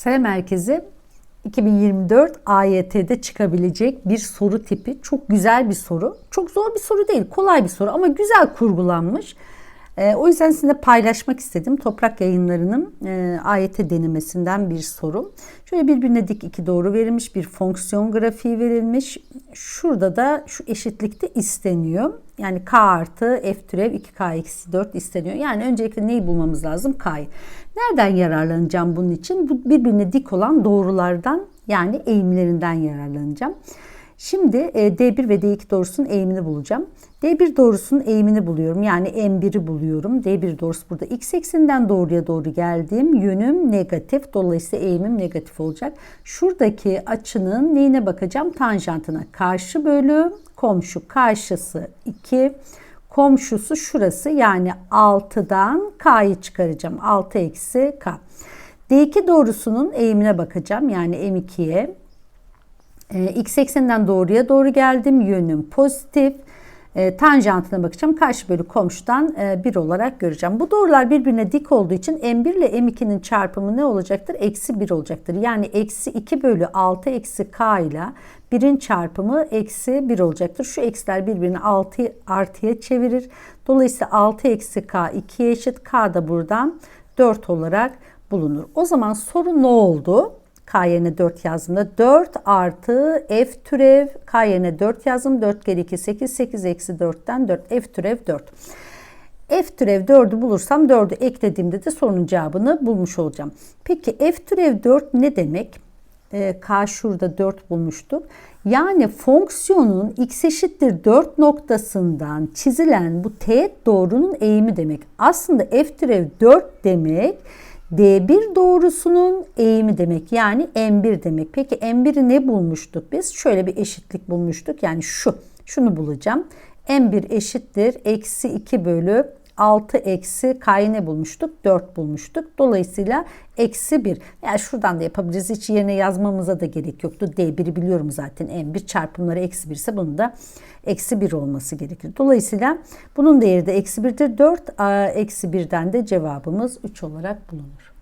Sayı merkezi 2024 AYT'de çıkabilecek bir soru tipi. Çok güzel bir soru. Çok zor bir soru değil, kolay bir soru ama güzel kurgulanmış. Ee, o yüzden sizinle paylaşmak istedim. Toprak yayınlarının e, AYT denemesinden bir soru. Şöyle birbirine dik iki doğru verilmiş, bir fonksiyon grafiği verilmiş. Şurada da şu eşitlikte isteniyor. Yani k artı f türev 2k eksi 4 isteniyor. Yani öncelikle neyi bulmamız lazım? k'yı. Nereden yararlanacağım bunun için? Bu birbirine dik olan doğrulardan yani eğimlerinden yararlanacağım. Şimdi e, D1 ve D2 doğrusunun eğimini bulacağım. D1 doğrusunun eğimini buluyorum. Yani M1'i buluyorum. D1 doğrusu burada x ekseninden doğruya doğru geldiğim yönüm negatif. Dolayısıyla eğimim negatif olacak. Şuradaki açının neyine bakacağım? Tanjantına. Karşı bölü komşu. Karşısı 2. Komşusu şurası yani 6'dan k'yı çıkaracağım. 6 eksi k. D2 doğrusunun eğimine bakacağım. Yani M2'ye. E, x ekseninden doğruya doğru geldim. Yönüm pozitif. E, tanjantına bakacağım. Karşı bölü komşudan e, 1 olarak göreceğim. Bu doğrular birbirine dik olduğu için M1 ile M2'nin çarpımı ne olacaktır? Eksi 1 olacaktır. Yani eksi 2 bölü 6 eksi k ile 1'in çarpımı eksi 1 olacaktır. Şu eksiler birbirini 6 artıya çevirir. Dolayısıyla 6 eksi k 2'ye eşit. K da buradan 4 olarak bulunur. O zaman soru ne oldu? K yerine 4 yazdığımda 4 artı F türev K yerine 4 yazdım. 4 kere 2 8 8 eksi 4'ten 4 F türev 4. F türev 4'ü bulursam 4'ü eklediğimde de sorunun cevabını bulmuş olacağım. Peki F türev 4 ne demek? Ee, K şurada 4 bulmuştuk. Yani fonksiyonun x eşittir 4 noktasından çizilen bu teğet doğrunun eğimi demek. Aslında f türev 4 demek D1 doğrusunun eğimi demek. Yani M1 demek. Peki M1'i ne bulmuştuk biz? Şöyle bir eşitlik bulmuştuk. Yani şu. Şunu bulacağım. M1 eşittir. Eksi 2 bölü 6 eksi K'yı bulmuştuk? 4 bulmuştuk. Dolayısıyla eksi 1. Yani şuradan da yapabiliriz. Hiç yerine yazmamıza da gerek yoktu. D1'i biliyorum zaten. M1 çarpımları eksi 1 ise bunun da eksi 1 olması gerekir. Dolayısıyla bunun değeri de eksi 1'dir. 4 eksi 1'den de cevabımız 3 olarak bulunur.